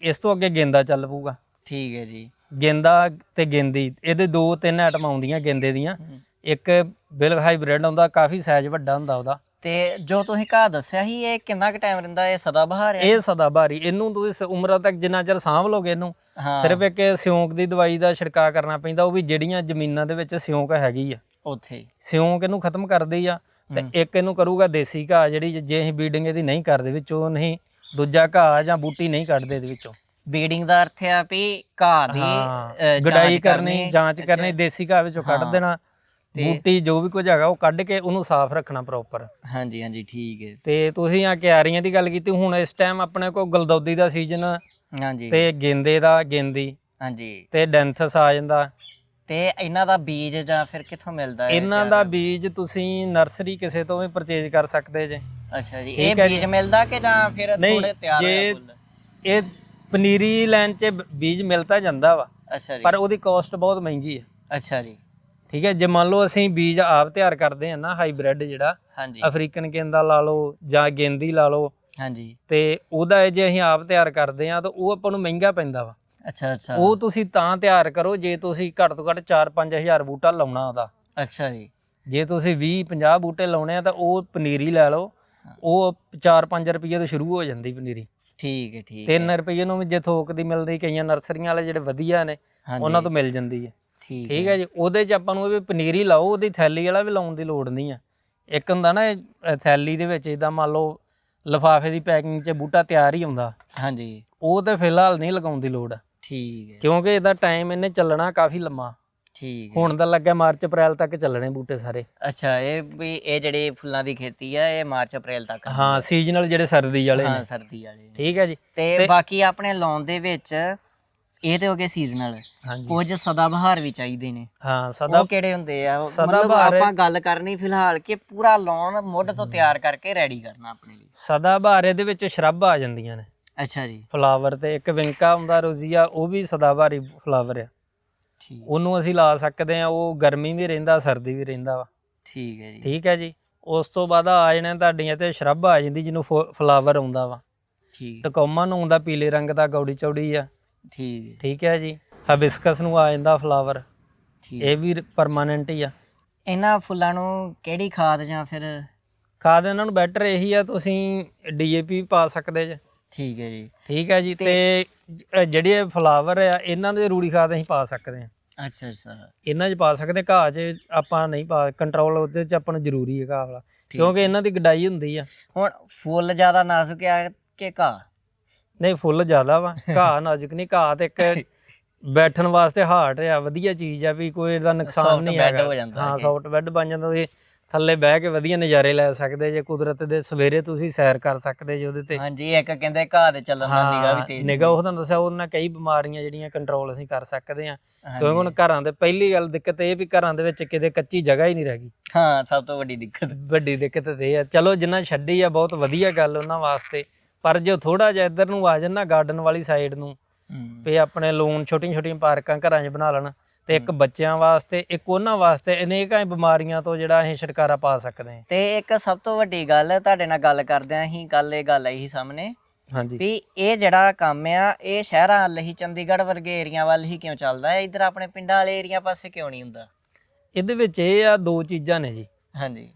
ਇਸ ਤੋਂ ਅੱਗੇ ਗੇਂਦਾ ਚੱਲ ਪਊਗਾ। ਠੀਕ ਹੈ ਜੀ। ਗੇਂਦਾ ਤੇ ਗੇਂਦੀ ਇਹਦੇ ਦੋ ਤਿੰਨ ਆਈਟਮ ਆਉਂਦੀਆਂ ਗੇਂਦੇ ਦੀਆਂ। ਇੱਕ ਬਿਲ ਹਾਈਬ੍ਰਿਡ ਹੁੰਦਾ ਕਾਫੀ ਸਾਈਜ਼ ਵੱਡਾ ਹੁੰਦਾ ਉਹਦਾ। ਤੇ ਜੋ ਤੁਸੀਂ ਘਾਹ ਦੱਸਿਆ ਸੀ ਇਹ ਕਿੰਨਾ ਕੁ ਟਾਈਮ ਰਹਿੰਦਾ ਇਹ ਸਦਾ ਬਹਾਰ ਹੈ? ਇਹ ਸਦਾ ਭਾਰੀ ਇਹਨੂੰ ਤੁਸੀਂ ਸ- ਉਮਰਾਂ ਤੱਕ ਜਿੰਨਾ ਚਿਰ ਸਾਂਭ ਲੋਗੇ ਇਹਨੂੰ ਹਾਂ ਸਿਰਫ ਇੱਕ ਸਿਉਂਕ ਦੀ ਦਵਾਈ ਦਾ ਛਿੜਕਾਅ ਕਰਨਾ ਪੈਂਦਾ ਉਹ ਵੀ ਜਿਹੜੀਆਂ ਜ਼ਮੀਨਾਂ ਦੇ ਵਿੱਚ ਸਿਉਂਕ ਹੈਗੀ ਆ ਉੱਥੇ ਹੀ। ਸਿਉਂਕ ਇਹਨੂੰ ਖਤਮ ਕਰਦੀ ਆ ਤੇ। ਇੱਕ ਇਹਨੂੰ ਕਰੂਗਾ ਦੇਸੀ ਘਾਹ ਜਿਹੜੀ ਜੇ ਅਸੀਂ ਬੀਡਿੰਗ ਇਹਦੀ ਨਹੀਂ ਕਰਦੇ ਵਿੱਚੋਂ ਨਹੀਂ ਦੂਜਾ ਘਾਹ ਜਾਂ ਬੂਟੀ ਨਹੀਂ ਕੱਢਦੇ ਇਹਦੇ ਵਿੱਚੋਂ ਬੀਡਿੰਗ ਦਾ ਅਰਥ ਹੈ ਵੀ ਘਾਹ ਦੀ ਅ, ਗਡਾਈ ਕਰਨੀ ਜਾਂਚ। ਕਰਨੀ ਦੇਸੀ ਘਾਹ ਵਿੱਚੋਂ ਕੱਢ ਹਾਂ। ਦੇਣਾ ਬੂਟੀ ਜੋ ਵੀ ਕੁਝ ਹੈਗਾ ਉਹ ਕੱਢ ਕੇ ਉਹਨੂੰ ਸਾਫ਼ ਰੱਖਣਾ ਪ੍ਰੋਪਰ ਹਾਂਜੀ ਹਾਂਜੀ ਠੀਕ ਹੈ। ਤੇ ਤੁਸੀਂ ਆ ਕਿਆਰੀਆਂ ਦੀ ਗੱਲ ਕੀਤੀ ਹੁਣ ਇਸ ਟਾਈਮ ਆਪਣੇ ਕੋਲ ਗਲਦੌਦੀ ਦਾ ਸੀਜ਼ਨ ਹਾਂਜੀ। ਤੇ ਗੇਂਦੇ ਦਾ ਗੇਂਦੀ ਹਾਂਜੀ। ਤੇ ਡੈਂਥਸ ਆ ਜਾਂਦਾ। ਤੇ ਇਹਨਾਂ ਦਾ ਬੀਜ ਜਾਂ ਫਿਰ ਕਿੱਥੋਂ ਮਿਲਦਾ ਹੈ ਇਹਨਾਂ ਦਾ ਬੀਜ ਤੁਸੀਂ ਨਰਸਰੀ ਕਿਸੇ ਤੋਂ ਵੀ ਪਰਚੇਜ ਕਰ ਸਕਦੇ ਜੇ। ਅੱਛਾ ਜੀ ਇਹ। ਬੀਜ ਮਿਲਦਾ ਕਿ ਜਾਂ ਫਿਰ ਥੋੜੇ ਤਿਆਰ ਹੋਏ ਇਹ ਪਨੀਰੀ ਲੈਣ 'ਚ ਬੀਜ ਮਿਲਦਾ ਜਾਂਦਾ ਵਾ ਅੱਛਾ ਜੀ। ਪਰ ਉਹਦੀ ਕਾਸਟ ਬਹੁਤ ਮਹਿੰਗੀ ਹੈ ਅੱਛਾ ਜੀ। ਠੀਕ ਹੈ ਜੇ ਮੰਨ ਲਓ ਅਸੀਂ ਬੀਜ ਆਪ ਤਿਆਰ ਕਰਦੇ ਹਾਂ ਨਾ ਹਾਈਬ੍ਰਿਡ ਜਿਹੜਾ ਹਾਂਜੀ। ਅਫਰੀਕਨ ਗੇਂਦਾ ਲਾ ਲਓ ਜਾਂ ਗੇਂਦੀ ਲਾ ਲਓ ਹਾਂਜੀ। ਤੇ ਉਹਦਾ ਜੇ ਅਸੀਂ ਆਪ ਤਿਆਰ ਕਰਦੇ ਹਾਂ ਤਾਂ ਉਹ ਆਪਾਂ ਨੂੰ ਮਹਿੰਗਾ ਪੈਂਦਾ ਵਾ। ਅੱਛਾ ਅੱਛਾ। ਉਹ ਤੁਸੀਂ ਤਾਂ ਤਿਆਰ ਕਰੋ ਜੇ ਤੁਸੀਂ ਘੱਟ ਤੋਂ ਘੱਟ 4-5000 ਬੂਟਾ ਲਾਉਣਾ ਉਹਦਾ। ਅੱਛਾ ਜੀ। ਜੇ ਤੁਸੀਂ 20-50 ਬੂਟੇ ਲਾਉਣੇ ਆ ਤਾਂ ਉਹ ਪਨੀਰੀ ਲੈ ਲਓ ਉਹ 4-5 ਰੁਪਏ ਤੋਂ ਸ਼ੁਰੂ ਹੋ ਜਾਂਦੀ ਪਨੀਰੀ। ਠੀਕ ਹੈ ਠੀਕ ਹੈ। 3 ਰੁਪਏ ਨੂੰ ਜੇ ਥੋਕ ਦੀ ਮਿਲਦੀ ਕਈਆਂ ਨਰਸਰੀਆਂ ਵਾਲੇ ਜਿਹੜੇ ਵਧੀਆ ਨੇ ਉਹਨਾਂ ਤੋਂ ਮਿਲ ਜਾਂਦੀ ਹੈ। ਠੀਕ ਠੀਕ ਹੈ। ਜੀ ਉਹਦੇ 'ਚ ਆਪਾਂ ਨੂੰ ਇਹ ਵੀ ਪਨੀਰੀ ਲਾਓ ਉਹਦੀ ਥੈਲੀ ਵਾਲਾ ਵੀ ਲਾਉਣ ਦੀ ਲੋੜ ਨਹੀਂ ਆ। ਇੱਕ ਹੁੰਦਾ ਨਾ ਇਹ, ਅ, ਥੈਲੀ ਦੇ ਵਿੱਚ ਇਦਾਂ ਮੰਨ ਲਓ ਲਫਾਫੇ ਦੀ ਪੈਕਿੰਗ 'ਚ ਬੂਟਾ ਤਿਆਰ ਹੀ ਹੁੰਦਾ ਹਾਂਜੀ। ਉਹ ਤੇ ਫਿਲਹਾਲ ਨਹੀਂ ਲਗਾਉਣ ਦੀ ਲੋੜ। ਠੀਕ ਹੈ। ਕਿਉਂਕਿ ਇਹਦਾ ਟਾਈਮ ਇਹਨੇ ਚੱਲਣਾ ਕਾਫੀ ਲੰਮਾ। ਠੀਕ ਹੈ। ਹੁਣ ਤਾਂ ਲੱਗਾ ਮਾਰਚ ਅਪ੍ਰੈਲ ਤੱਕ ਚੱਲਣੇ ਬੂਟੇ ਸਾਰੇ। ਅੱਛਾ ਇਹ ਵੀ ਇਹ ਜਿਹੜੇ ਫੁੱਲਾਂ ਦੀ ਖੇਤੀ ਆ ਇਹ ਮਾਰਚ ਅਪ੍ਰੈਲ ਤੱਕ ਹਾਂ ਸੀਜ਼ਨਲ ਜਿਹੜੇ ਸਰਦੀ ਵਾਲੇ ਹਾਂ ਨੇ। ਸਰਦੀ ਵਾਲੇ ਨੇ। ਠੀਕ ਹੈ ਜੀ। ਤੇ ਬਾਕੀ ਆਪਣੇ ਲਾਉਣ ਦੇ ਵਿੱਚ ਇਹ ਤੇ ਹੋ ਗਏ ਸੀਜ਼ਨਲ ਹਾਂਜੀ। ਕੁਝ ਸਦਾਬਹਾਰ ਵੀ ਚਾਹੀਦੇ ਨੇ। ਹਾਂ ਸਦਾ ਉਹ ਕਿਹੜੇ ਹੁੰਦੇ ਆ? ਉਹ- ਮਤਲਬ ਸਦਾਬਹਾਰ- ਆਪਾਂ ਗੱਲ ਕਰਨੀ ਫਿਲਹਾਲ ਕਿ ਪੂਰਾ ਲਾਉਣ ਮੁੱਢ ਤੋਂ ਤਿਆਰ ਕਰਕੇ ਰੈਡੀ ਕਰਨਾ ਆਪਣੇ ਲਈ। ਸਦਾ ਬਹਾਰ ਦੇ ਵਿੱਚ ਸ਼ਰਬ ਆ ਜਾਂਦੀਆਂ ਨੇ। ਅੱਛਾ ਜੀ। ਫਲਾਵਰ ਤੇ ਇੱਕ ਵਿੰਕਾ ਹੁੰਦਾ ਰੋਜ਼ੀਆ ਉਹ ਵੀ ਸਦਾਬਹਾਰੀ ਫਲਾਵਰ ਆ। ਠੀਕ। ਉਹਨੂੰ ਅਸੀਂ ਲਾ ਸਕਦੇ ਆ ਉਹ ਗਰਮੀ ਵੀ ਰਹਿੰਦਾ ਸਰਦੀ ਵੀ ਰਹਿੰਦਾ ਵਾ। ਠੀਕ ਹੈ ਜੀ। ਠੀਕ ਹੈ ਜੀ। ਉਸ ਤੋਂ ਬਾਅਦ ਆ ਜਾਣੇ ਤੁਹਾਡੀਆਂ ਤੇ ਸ਼ਰਬ ਆ ਜਾਂਦੀ ਜਿਹਨੂੰ ਫਲਾਵਰ ਆਉਂਦਾ ਵਾ। ਠੀਕ। ਟਕੋਮਾ ਨੂੰ ਆਉਂਦਾ ਪੀਲੇ ਰੰਗ ਦਾ ਗੌੜੀ ਚੌੜੀ ਆ। ਠੀਕ ਹੈ। ਠੀਕ ਹੈ ਜੀ। ਹਬਿਸਕਸ ਨੂੰ ਆ ਜਾਂਦਾ ਫਲਾਵਰ ਠੀਕ। ਇਹ ਵੀ ਪਰਮਾਨੈਂਟ ਹੀ ਆ। ਇਹਨਾਂ ਫੁੱਲਾਂ ਨੂੰ ਕਿਹੜੀ ਖਾਦ ਜਾਂ ਫਿਰ ਖਾਦ ਇਹਨਾਂ ਨੂੰ ਬੈਟਰ ਇਹੀ ਆ ਤੁਸੀਂ ਡੀਏਪੀ ਪਾ ਸਕਦੇ ਜੇ। ਠੀਕ ਹੈ ਜੀ। ਠੀਕ ਹੈ ਜੀ ਤੇ ਜਿਹੜੇ ਫਲਾਵਰ ਆ ਇਹਨਾਂ ਦੇ ਰੂੜੀ ਖਾਦ ਅਸੀਂ ਪਾ ਸਕਦੇ ਆ ਅੱਛਾ ਅੱਛਾ। ਇਹਨਾਂ 'ਚ ਪਾ ਸਕਦੇ ਘਾਹ 'ਚ ਆਪਾਂ ਨਹੀਂ ਪਾ ਕੰਟਰੋਲ ਉਹਦੇ 'ਚ ਆਪਾਂ ਨੂੰ ਜ਼ਰੂਰੀ ਹੈ ਘਾਹ ਵਾਲਾ। ਕਿਉਂਕਿ ਇਹਨਾਂ ਦੀ ਗਡਾਈ ਹੁੰਦੀ ਆ। ਹੁਣ ਫੁੱਲ ਜ਼ਿਆਦਾ ਨਾਜ਼ੁਕ ਆ ਕਿ ਘਾਹ? ਨਹੀਂ ਫੁੱਲ ਜ਼ਿਆਦਾ ਵਾ। [laughs] ਘਾਹ ਨਾਜ਼ੁਕ ਨਹੀਂ ਘਾਹ ਤੇ ਇੱਕ ਬੈਠਣ ਵਾਸਤੇ ਹਾਰਟ ਆ ਵਧੀਆ ਚੀਜ਼ ਆ ਵੀ ਕੋਈ ਇਹਦਾ ਨੁਕਸਾਨ ਨਹੀਂ ਹੈਗਾ। ਹੋ ਜਾਂਦਾ ਹਾਂ ਇਹ। ਸੌਫਟ ਬੈੱਡ ਬਣ ਜਾਂਦਾ ਤੁਸੀਂ ਥੱਲੇ ਬਹਿ ਕੇ ਵਧੀਆ ਨਜ਼ਾਰੇ ਲੈ ਸਕਦੇ ਜੇ ਕੁਦਰਤ ਦੇ ਸਵੇਰੇ ਤੁਸੀਂ ਸੈਰ ਕਰ ਸਕਦੇ ਜੇ ਉਹਦੇ ਤੇ। ਹਾਂਜੀ ਇੱਕ ਕਹਿੰਦੇ ਘਾਹ ਦੇ ਚੱਲਣ ਨਾਲ ਨਿਗਾਹ ਵੀ ਤੇਜ਼ ਨਿਗਾ ਉਹ ਤੁਹਾਨੂੰ ਦੱਸਿਆ ਉਹਨਾਂ ਕਈ ਬਿਮਾਰੀਆਂ ਜਿਹੜੀਆਂ ਕੰਟਰੋਲ ਅਸੀਂ ਕਰ ਸਕਦੇ ਆ। ਕਿਉਂਕਿ ਹੁਣ ਘਰਾਂ ਦੇ ਪਹਿਲੀ ਗੱਲ ਦਿੱਕਤ ਇਹ ਵੀ ਘਰਾਂ ਦੇ ਵਿੱਚ ਕਿਤੇ ਕੱਚੀ ਜਗ੍ਹਾ ਹੀ ਨਹੀਂ ਰਹਿ ਗਈ। ਹਾਂ ਸਭ ਤੋਂ ਵੱਡੀ ਦਿੱਕਤ। ਵੱਡੀ ਦਿੱਕਤ ਤੇ ਇਹ ਆ। ਚਲੋ ਜਿੰਨਾ ਛੱਡੀ ਆ ਬਹੁਤ ਵਧੀਆ ਗੱਲ ਉਹਨਾਂ ਵਾਸਤੇ। ਪਰ ਜੋ ਥੋੜਾ ਜਿਹਾ ਇੱਧਰ ਨੂੰ ਆ ਜਾਣ ਨਾ ਗਾਰਡਨ ਵਾਲੀ ਸਾਈਡ ਨੂੰ। ਵੀ ਆਪਣੇ ਲੋਨ ਛੋਟੀਆਂ ਛੋਟੀਆਂ ਪਾਰਕਾਂ ਘਰਾਂ 'ਚ ਬਣਾ ਲੈਣ ਤੇ ਇੱਕ ਬੱਚਿਆਂ ਵਾਸਤੇ ਇੱਕ ਉਹਨਾਂ ਵਾਸਤੇ ਅਨੇਕਾਂ ਬਿਮਾਰੀਆਂ ਤੋਂ ਜਿਹੜਾ ਅਸੀਂ ਛੁਟਕਾਰਾ ਪਾ ਸਕਦੇ ਹਾਂ। ਤੇ ਇੱਕ ਸਭ ਤੋਂ ਵੱਡੀ ਗੱਲ ਤੁਹਾਡੇ ਨਾਲ ਗੱਲ ਕਰਦਿਆਂ ਹੀ ਕੱਲ ਇਹ ਗੱਲ ਆਈ ਸੀ ਸਾਹਮਣੇ ਹਾਂਜੀ। ਵੀ ਇਹ ਜਿਹੜਾ ਕੰਮ ਆ ਇਹ ਸ਼ਹਿਰਾਂ ਵੱਲ ਹੀ ਚੰਡੀਗੜ੍ਹ ਵਰਗੇ ਏਰੀਆ ਵੱਲ ਹੀ ਕਿਉਂ ਚੱਲਦਾ ਹੈ? ਇਧਰ ਆਪਣੇ ਪਿੰਡਾਂ ਵਾਲੇ ਏਰੀਆ ਪਾਸੇ ਕਿਉਂ ਨਹੀਂ ਹੁੰਦਾ? ਇਹਦੇ ਵਿੱਚ ਇਹ ਆ ਦੋ ਚੀਜ਼ਾਂ ਨੇ ਜੀ। ਹਾਂਜੀ।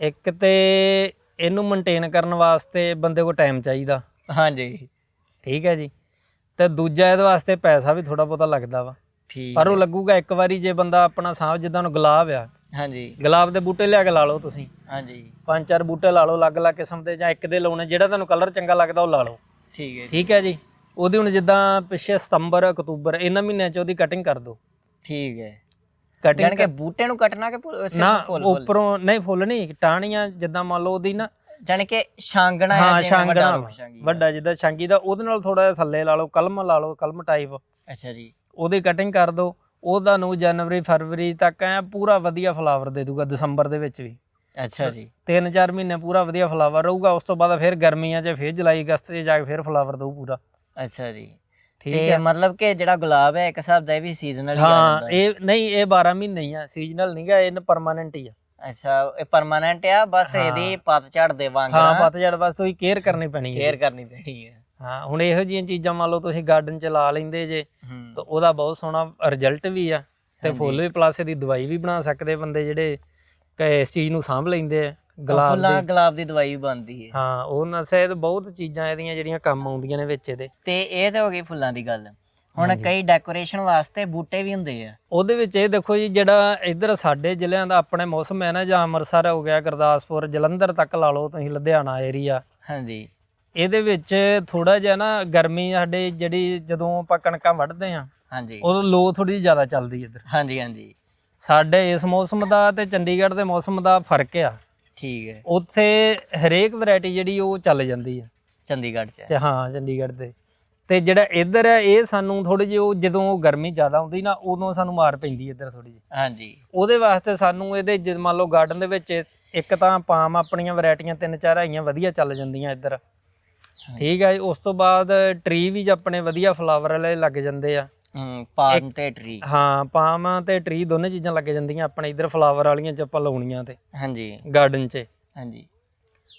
ਇੱਕ ਤੇ ਇਹਨੂੰ ਮੇਨਟੇਨ ਕਰਨ ਵਾਸਤੇ ਬੰਦੇ ਕੋਲ ਟਾਈਮ ਚਾਹੀਦਾ। ਹਾਂਜੀ। ਠੀਕ ਹੈ ਜੀ। ਤੇ ਦੂਜਾ ਇਹਦੇ ਵਾਸਤੇ ਪੈਸਾ ਵੀ ਥੋੜਾ ਬਹੁਤਾ ਲੱਗਦਾ ਵਾ। ਠੀਕ ਪਰ ਉਹ ਲੱਗੂਗਾ ਇੱਕ ਵਾਰੀ ਜੇ ਬੰਦਾ ਆਪਣਾ ਸਾਂਭ ਜਿੱਦਾਂ ਨੂੰ ਗੁਲਾਬ ਆ। ਹਾਂਜੀ। ਗੁਲਾਬ ਦੇ ਬੂਟੇ ਲਿਆ ਕੇ ਲਾ ਲਓ ਤੁਸੀਂ। ਹਾਂਜੀ। ਪੰਜ ਚਾਰ ਬੂਟੇ ਲਾ ਲਓ ਅਲੱਗ-ਅਲੱਗ ਕਿਸਮ ਦੇ ਜਾਂ ਇੱਕ ਦੇ ਲਾਉਣੇ ਜਿਹੜਾ ਤੁਹਾਨੂੰ ਕਲਰ ਚੰਗਾ ਲੱਗਦਾ ਉਹ ਲਾ ਲਓ। ਠੀਕ ਹੈ ਜੀ, ਠੀਕ ਹੈ ਜੀ। ਉਹਦੀ ਹੁਣ ਜਿੱਦਾਂ ਪਿੱਛੇ ਸਤੰਬਰ ਅਕਤੂਬਰ ਇਹਨਾਂ ਮਹੀਨਿਆਂ 'ਚ ਉਹਦੀ ਕਟਿੰਗ ਕਰ ਦਿਓ। ਠੀਕ ਹੈ। ਕਟਿੰਗ ਜਾਨ ਕਿ ਬੂਟੇ ਨੂੰ ਕੱਟਣਾ ਕਿ ਸਿਰਫ ਨਾ ਫੁੱਲ ਫੁੱਲ? ਉੱਪਰੋਂ ਨਹੀਂ ਫੁੱਲ ਨਹੀਂ ਟਾਹਣੀਆਂ ਜਿੱਦਾਂ ਮੰਨ ਲਓ ਉਹਦੀ ਨਾ ਜਾਨ ਕਿ ਛਾਂਗਣਾ ਹੈ ਹਾਂ ਜਿਵੇਂ ਵੱਡਾ ਛਾਂਗਣਾ ਰੁੱਖ ਛਾਂਗੀ। ਵੱਡਾ ਜਿੱਦਾਂ ਛਾਂਗੀ ਦਾ ਉਹਦੇ ਨਾਲ ਥੋੜਾ ਜਿਹਾ ਥੱਲੇ ਲਾ ਲਓ ਕਲਮ ਲਾ ਲਓ ਕਲਮ ਟਾਈਪ ਅੱਛਾ ਜੀ। ਉਹਦੀ ਕਟਿੰਗ ਕਰ ਦਿਓ ਉਹਦਾ ਨੂੰ ਜਨਵਰੀ ਫਰਵਰੀ ਤੱਕ ਐ ਪੂਰਾ ਵਧੀਆ ਫਲਾਵਰ ਦੇ ਦੂਗਾ ਦਸੰਬਰ ਦੇ ਵਿੱਚ ਵੀ। ਅੱਛਾ ਜੀ। ਤਿੰਨ ਚਾਰ ਮਹੀਨੇ ਪੂਰਾ ਵਧੀਆ ਫਲਾਵਰ ਰਹੂਗਾ ਉਸ ਤੋਂ ਬਾਅਦ ਫਿਰ ਗਰਮੀਆਂ 'ਚ ਫਿਰ ਜੁਲਾਈ ਅਗਸਤ 'ਚ ਜਾ ਕੇ ਫਿਰ ਫਲਾਵਰ ਦਊ ਪੂਰਾ। ਅੱਛਾ ਜੀ। ਠੀਕ ਹੈ। ਮਤਲਬ ਕਿ ਜਿਹੜਾ ਗੁਲਾਬ ਹੈ ਇੱਕ ਹਿਸਾਬ ਦਾ ਇਹ ਵੀ ਸੀਜ਼ਨਲ ਹੀ ਹਾਂ ਇਹ ਨਹੀਂ ਇਹ 12 ਮਹੀਨੇ ਹੀ ਆ ਸੀਜ਼ਨਲ ਨਹੀਂਗਾ ਇਹ ਪਰਮਾਨੈਂਟ ਹੀ ਆ। ਅੱਛਾ ਇਹ ਪਰਮਾਨੈਂਟ ਆ ਬਸ। ਇਹਦੀ ਪਤਝੜ ਦੇ ਵਾਂਗ ਹਾਂ ਪਤਝੜ ਬਸ ਉਹੀ ਕੇਅਰ ਕਰਨੀ ਪੈਣੀ ਹੈ। ਕੇਅਰ ਕਰਨੀ ਪੈਣੀ ਹੈ। ਹਾਂ ਹੁਣ ਇਹੋ ਜਿਹੀਆਂ ਚੀਜ਼ਾਂ ਮੰਨ ਲਓ ਤੁਸੀਂ ਗਾਰਡਨ 'ਚ ਲਾ ਲੈਂਦੇ ਜੇ ਤਾਂ ਉਹਦਾ ਬਹੁਤ ਸੋਹਣਾ ਰਿਜ਼ਲਟ ਵੀ ਆ। ਤੇ। ਫੁੱਲ ਵੀ ਪਲੱਸ ਦੀ ਦਵਾਈ ਵੀ ਬਣਾ ਸਕਦੇ ਬੰਦੇ ਜਿਹੜੇ ਇਸ ਚੀਜ਼ ਨੂੰ ਸਾਂਭ ਲੈਂਦੇ ਆ। ਗੁਲਾਬ ਫੁੱਲਾਂ ਦੀ। ਗੁਲਾਬ ਦੀ ਦਵਾਈ ਬਣਦੀ ਹੈ ਹਾਂ ਉਹ ਨਸੇ ਬਹੁਤ ਚੀਜ਼ਾਂ ਇਹਦੀਆਂ ਜਿਹੜੀਆਂ ਕੰਮ ਆਉਂਦੀਆਂ ਨੇ ਵਿੱਚ ਇਹਦੇ। ਤੇ ਇਹ ਤੇ ਹੋ ਗਈ ਫੁੱਲਾਂ ਦੀ ਗੱਲ। ਹੁਣ ਕਈ ਡੈਕੋਰੇਸ਼ਨ ਵਾਸਤੇ ਬੂਟੇ ਵੀ ਹੁੰਦੇ ਆ। ਉਹਦੇ ਵਿੱਚ ਇਹ ਦੇਖੋ ਜੀ ਜਿਹੜਾ ਇੱਧਰ ਸਾਡੇ ਜ਼ਿਲ੍ਹਿਆਂ ਦਾ ਆਪਣੇ ਮੌਸਮ ਹੈ ਨਾ ਜਾਂ ਅੰਮ੍ਰਿਤਸਰ ਹੋ ਗਿਆ ਗੁਰਦਾਸਪੁਰ ਜਲੰਧਰ ਤੱਕ ਲਾ ਲਓ ਤੁਸੀਂ ਲੁਧਿਆਣਾ ਏਰੀਆ ਹਾਂਜੀ। ਇਹਦੇ ਵਿੱਚ ਥੋੜਾ ਜਿਹਾ ਨਾ ਗਰਮੀ ਸਾਡੇ ਜਿਹੜੀ ਜਦੋਂ ਆਪਾਂ ਕਣਕਾਂ ਵੱਢਦੇ ਆ ਹਾਂਜੀ। ਉਦੋਂ ਲੋ ਥੋੜੀ ਜ਼ਿਆਦਾ ਚੱਲਦੀ ਇੱਧਰ। ਹਾਂਜੀ ਹਾਂਜੀ। ਸਾਡੇ ਇਸ ਮੌਸਮ ਦਾ ਤੇ ਚੰਡੀਗੜ੍ਹ ਦੇ ਮੌਸਮ ਦਾ ਫ਼ਰਕ ਆ। ਠੀਕ ਹੈ। ਉੱਥੇ ਹਰੇਕ ਵੈਰਾਈਟੀ ਜਿਹੜੀ ਉਹ ਚੱਲ ਜਾਂਦੀ ਆ ਚੰਡੀਗੜ੍ਹ ਚ ਤੇ ਹਾਂ ਚੰਡੀਗੜ੍ਹ ਦੇ। ਤੇ ਜਿਹੜਾ ਇੱਧਰ ਹੈ ਇਹ ਸਾਨੂੰ ਥੋੜੀ ਜਿਹੀ ਉਹ ਜਦੋਂ ਗਰਮੀ ਜ਼ਿਆਦਾ ਹੁੰਦੀ ਨਾ ਉਦੋਂ ਸਾਨੂੰ ਮਾਰ ਪੈਂਦੀ ਇੱਧਰ ਥੋੜੀ ਜਿਹੀ। ਹਾਂਜੀ। ਉਹਦੇ ਵਾਸਤੇ ਸਾਨੂੰ ਇਹਦੇ ਜੇ ਮੰਨ ਲਓ ਗਾਰਡਨ ਦੇ ਵਿੱਚ ਇੱਕ ਤਾਂ ਪਾਮ ਆਪਣੀਆਂ ਵੈਰਾਈਟੀਆਂ ਤਿੰਨ ਚਾਰ ਹੈਗੀਆਂ ਵਧੀਆ ਚੱਲ ਜਾਂਦੀਆਂ ਇੱਧਰ। ਠੀਕ ਹੈ। ਉਸ ਤੋਂ ਬਾਅਦ ਟਰੀ ਵੀ ਆਪਣੇ ਵਧੀਆ ਫਲਾਵਰ ਵਾਲੇ ਲੱਗ ਜਾਂਦੇ ਆ। ਹੂੰ ਪਾਮ ਤੇ ਟਰੀ ਹਾਂ ਪਾਮ ਤੇ ਟਰੀ ਦੋਨੇ ਚੀਜ਼ਾਂ ਲੱਗ ਜਾਂਦੀਆਂ ਆਪਣੇ ਇੱਧਰ ਫਲਾਵਰ ਵਾਲੀਆਂ ਚ ਆਪਾਂ ਲਾਉਣੀਆਂ ਤੇ ਹਾਂਜੀ। ਗਾਰਡਨ 'ਚ। ਹਾਂਜੀ।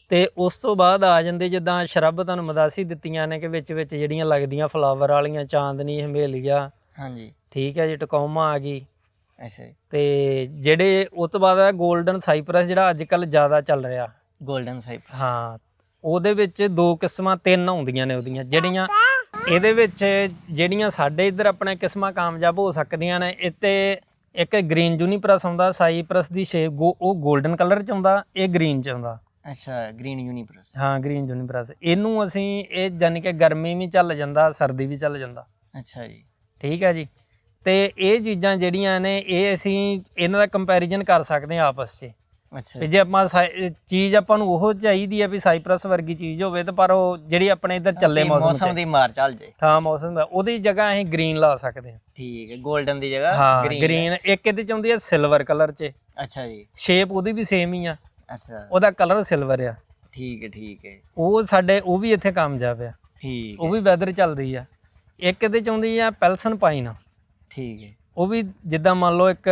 ਤੇ ਉਸ ਤੋਂ ਬਾਅਦ ਆ ਜਾਂਦੇ ਜਿੱਦਾਂ ਸ਼ਰਬ ਤੁਹਾਨੂੰ ਮਦਾਸੀ ਦਿੱਤੀਆਂ ਨੇ ਕਿ ਵਿੱਚ ਵਿੱਚ ਜਿਹੜੀਆਂ ਲੱਗਦੀਆਂ ਫਲਾਵਰ ਵਾਲੀਆਂ ਚਾਂਦਨੀ ਹਮੇਲੀਆ ਹਾਂਜੀ। ਠੀਕ ਹੈ ਜੀ ਟਕੌਮਾ ਆ ਗਈ। ਅੱਛਾ ਜੀ। ਤੇ ਜਿਹੜੇ ਉਸ ਤੋਂ ਬਾਅਦ ਆ 골ਡਨ ਸਾਈਪਰਸ ਜਿਹੜਾ ਅੱਜ ਕੱਲ ਜ਼ਿਆਦਾ ਚੱਲ ਰਿਹਾ। 골ਡਨ ਸਾਈਪ ਹਾਂ ਉਹਦੇ ਵਿੱਚ ਦੋ ਕਿਸਮਾਂ ਤਿੰਨ ਹੁੰਦੀਆਂ ਨੇ ਉਹਦੀਆਂ ਜਿਹੜੀਆਂ ਇਹਦੇ ਵਿੱਚ ਜਿਹੜੀਆਂ ਸਾਡੇ ਇੱਧਰ ਆਪਣੇ ਕਿਸਮਾਂ ਕਾਮਯਾਬ ਹੋ ਸਕਦੀਆਂ ਨੇ ਇੱਥੇ ਇੱਕ ਗ੍ਰੀਨ ਜੂਨੀਪਰਸ ਆਉਂਦਾ ਸਾਈਪਰਸ ਦੀ ਸ਼ੇਪ ਉਹ 골ਡਨ ਕਲਰ ਚ ਆਉਂਦਾ ਇਹ ਗ੍ਰੀਨ ਚ ਆਉਂਦਾ। ਅੱਛਾ ਗ੍ਰੀਨ ਯੂਨੀਵਰਸ ਹਾਂ ਗ੍ਰੀਨ ਜੂਨੀਪਰਸ ਇਹਨੂੰ ਅਸੀਂ ਇਹ ਜਾਨੀ ਕਿ ਗਰਮੀ ਵੀ ਚੱਲ ਜਾਂਦਾ ਸਰਦੀ ਵੀ ਚੱਲ ਜਾਂਦਾ। ਅੱਛਾ ਜੀ। ਠੀਕ ਹੈ ਜੀ। ਤੇ ਇਹ ਚੀਜ਼ਾਂ ਜਿਹੜੀਆਂ ਨੇ ਇਹ ਅਸੀਂ ਇਹਨਾਂ ਦਾ ਕੰਪੈਰੀਜ਼ਨ ਕਰ ਸਕਦੇ ਹਾਂ ਆਪਸ 'ਚ। ਅੱਛਾ ਵੀ ਜੇ। ਆਪਾਂ ਸਾਈ- ਚੀਜ਼ ਆਪਾਂ ਨੂੰ ਉਹ ਚਾਹੀਦੀ ਹੈ ਵੀ ਸਾਈਪਰਸ ਵਰਗੀ ਚੀਜ਼ ਹੋਵੇ ਤੇ ਪਰ ਉਹ ਜਿਹੜੀ ਆਪਣੇ ਇੱਧਰ ਚੱਲੇ ਵੀ ਮੌਸਮ ਮੌਸਮ ਚ। ਦੀ ਮਾਰ ਚੱਲ ਜੇ। ਹਾਂ ਮੌਸਮ ਦਾ। ਉਹਦੀ ਜਗ੍ਹਾ ਅਸੀਂ ਗ੍ਰੀਨ ਲਾ ਸਕਦੇ ਹਾਂ। ਠੀਕ ਹੈ 골ਡਨ ਦੀ ਜਗ੍ਹਾ ਹਾਂ green ਗ੍ਰੀਨ। ਇੱਕ ਇਹਦੇ ਚ ਆਉਂਦੀ ਹੈ ਸਿਲਵਰ ਕਲਰ ਚ। ਅੱਛਾ ਜੀ। ਸ਼ੇਪ ਉਹਦੀ ਵੀ ਸੇਮ ਹੀ ਆ। ਅੱਛਾ। ਉਹਦਾ ਕਲਰ ਸਿਲਵਰ ਆ। ਠੀਕ ਹੈ ਠੀਕ ਹੈ। ਉਹ ਸਾਡੇ ਉਹ ਵੀ ਇੱਥੇ ਕਾਮਯਾਬ ਆ। ਠੀਕ ਉਹ ਵੀ ਵੈਦਰ ਚੱਲਦੀ ਆ। ਇੱਕ ਇਹਦੇ ਚ ਆਉਂਦੀ ਆ ਪੈਲਸਨ ਪਾਈਨ। ਠੀਕ ਹੈ। ਉਹ ਵੀ ਜਿੱਦਾਂ ਮੰਨ ਲਓ ਇੱਕ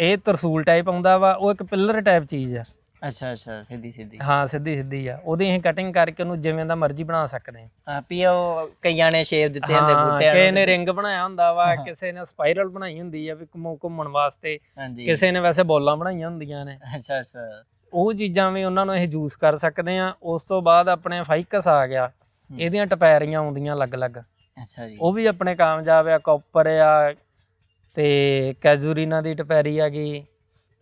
ਇਹ ਤਰਸੂਲ ਟਾਈਪ ਆਉਂਦਾ ਵਾ ਉਹ ਇੱਕ ਪਿੱਲਰ ਟਾਈਪ ਚੀਜ਼ ਆ। ਅੱਛਾ ਅੱਛਾ ਸਿੱਧੀ ਸਿੱਧੀ। ਹਾਂ ਸਿੱਧੀ ਸਿੱਧੀ ਆ। ਉਹਦੀ ਅਸੀਂ ਕਟਿੰਗ ਕਰਕੇ ਉਹਨੂੰ ਜਿਵੇਂ ਦਾ ਮਰਜ਼ੀ ਬਣਾ ਸਕਦੇ ਹਾਂ ਆ ਵੀ ਉਹ ਕਈਆਂ ਨੇ ਸ਼ੇਪ ਦਿੱਤੇ ਹੁੰਦੇ ਬੂਟਿਆਂ ਕਿਸੇ ਨੂੰ ਨੇ ਰਿੰਗ ਬਣਾਇਆ ਹੁੰਦਾ ਵਾ ਕਿਸੇ ਨੇ ਸਪਾਈਰਲ ਬਣਾਈ ਹੁੰਦੀ ਆ ਵੀ ਘੁੰਮ- ਘੁੰਮਣ ਵਾਸਤੇ। ਕਿਸੇ ਨੇ ਵੈਸੇ ਬੋਲਾਂ ਬਣਾਈਆਂ ਹੁੰਦੀਆਂ ਨੇ। ਅੱਛਾ ਅੱਛਾ। ਉਹ ਚੀਜ਼ਾਂ ਵੀ ਉਹਨਾਂ ਨੂੰ ਇਹ ਯੂਜ਼ ਕਰ ਸਕਦੇ ਆ। ਉਸ ਤੋਂ ਬਾਅਦ ਆਪਣੇ ਫਾਈਕਸ ਆ ਗਿਆ। ਇਹਦੀਆਂ ਟਪੈਰੀਆਂ ਆਉਂਦੀਆਂ ਅਲੱਗ-ਅਲੱਗ। ਅੱਛਾ ਜੀ। ਉਹ ਵੀ ਆਪਣੇ ਕਾਮਯਾਬ ਆ ਕਾਪਰ ਆ ਤੇ ਕੈਜ਼ੂਰੀਨਾ ਦੀ ਟਪੈਰੀ ਆ ਗਈ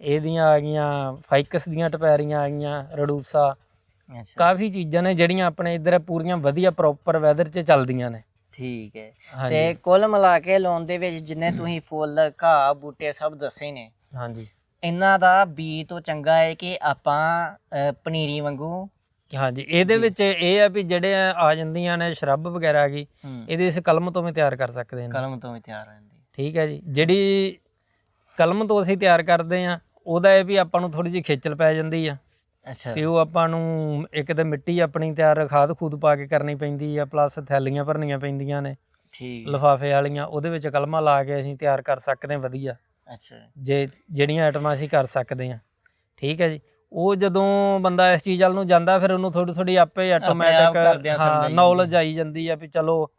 ਇਹਦੀਆਂ ਆ ਗਈਆਂ ਫਾਈਕਸ ਦੀਆਂ ਟਪੈਰੀਆਂ ਆ ਗਈਆਂ ਰਡੂਸਾ। ਅੱਛਾ। ਕਾਫੀ ਚੀਜ਼ਾਂ ਨੇ ਜਿਹੜੀਆਂ ਆਪਣੇ ਇੱਧਰ ਪੂਰੀਆਂ ਵਧੀਆ ਪ੍ਰੋਪਰ ਵੈਦਰ 'ਚ ਚੱਲਦੀਆਂ ਨੇ। ਠੀਕ ਹੈ। ਹਾਂਜੀ। ਤੇ ਕੁੱਲ ਮਿਲਾ ਕੇ ਲੋਨ ਦੇ ਵਿੱਚ ਜਿੰਨੇ ਤੁਸੀਂ ਫੁੱਲ ਘਾਹ ਬੂਟੇ ਸਭ ਦੱਸੇ ਨੇ ਹਾਂਜੀ। ਇਹਨਾਂ ਦਾ ਬੀ ਤੋਂ ਚੰਗਾ ਹੈ ਕਿ ਆਪਾਂ ਅ, ਪਨੀਰੀ ਵਾਂਗੂ ਹਾਂਜੀ ਇਹਦੇ ਵਿੱਚ ਇਹ ਆ ਵੀ ਜਿਹੜੇ ਆ ਜਾਂਦੀਆਂ ਨੇ ਸ਼ਰਬ ਵਗੈਰਾ ਆ ਗਈ ਇਹਦੇ ਇਸ ਕਲਮ ਤੋਂ ਵੀ ਤਿਆਰ ਕਰ ਸਕਦੇ ਨੇ। ਕਲਮ ਤੋਂ ਵੀ ਤਿਆਰ ਹੋ ਜਾਂਦੀ ਠੀਕ ਹੈ ਜੀ। ਜਿਹੜੀ ਕਲਮ ਤੋਂ ਅਸੀਂ ਤਿਆਰ ਕਰਦੇ ਆ ਉਹਦਾ ਇਹ ਵੀ ਆਪਾਂ ਨੂੰ ਥੋੜੀ ਜਿਹੀ ਖੇਚਲ ਪੈ ਜਾਂਦੀ ਆ। ਅੱਛਾ। ਕਿ ਉਹ ਆਪਾਂ ਨੂੰ ਇੱਕ ਤਾਂ ਮਿੱਟੀ ਆਪਣੀ ਤਿਆਰ ਖਾਦ ਖੂਦ ਪਾ ਕੇ ਕਰਨੀ ਪੈਂਦੀ ਆ ਪਲੱਸ ਥੈਲੀਆਂ ਭਰਨੀਆਂ ਪੈਂਦੀਆਂ ਨੇ ਠੀਕ। ਲਿਫਾਫੇ ਵਾਲੀਆਂ ਉਹਦੇ ਵਿੱਚ ਕਲਮਾਂ ਲਾ ਕੇ ਅਸੀਂ ਤਿਆਰ ਕਰ ਸਕਦੇ ਹਾਂ ਵਧੀਆ। ਅੱਛਾ। ਜੇ ਜਿਹੜੀਆਂ ਆਈਟਮਾਂ ਅਸੀਂ ਕਰ ਸਕਦੇ ਹਾਂ। ਠੀਕ ਹੈ ਜੀ। ਉਹ ਜਦੋਂ ਬੰਦਾ ਇਸ ਚੀਜ਼ ਵੱਲ ਨੂੰ ਜਾਂਦਾ ਫਿਰ ਉਹਨੂੰ ਥੋੜੀ ਥੋੜੀ ਆਪੇ ਆਟੋਮੈਟਿਕ ਨੌਲੇਜ ਆਈ ਜਾਂਦੀ ਆ ਵੀ ਚਲੋ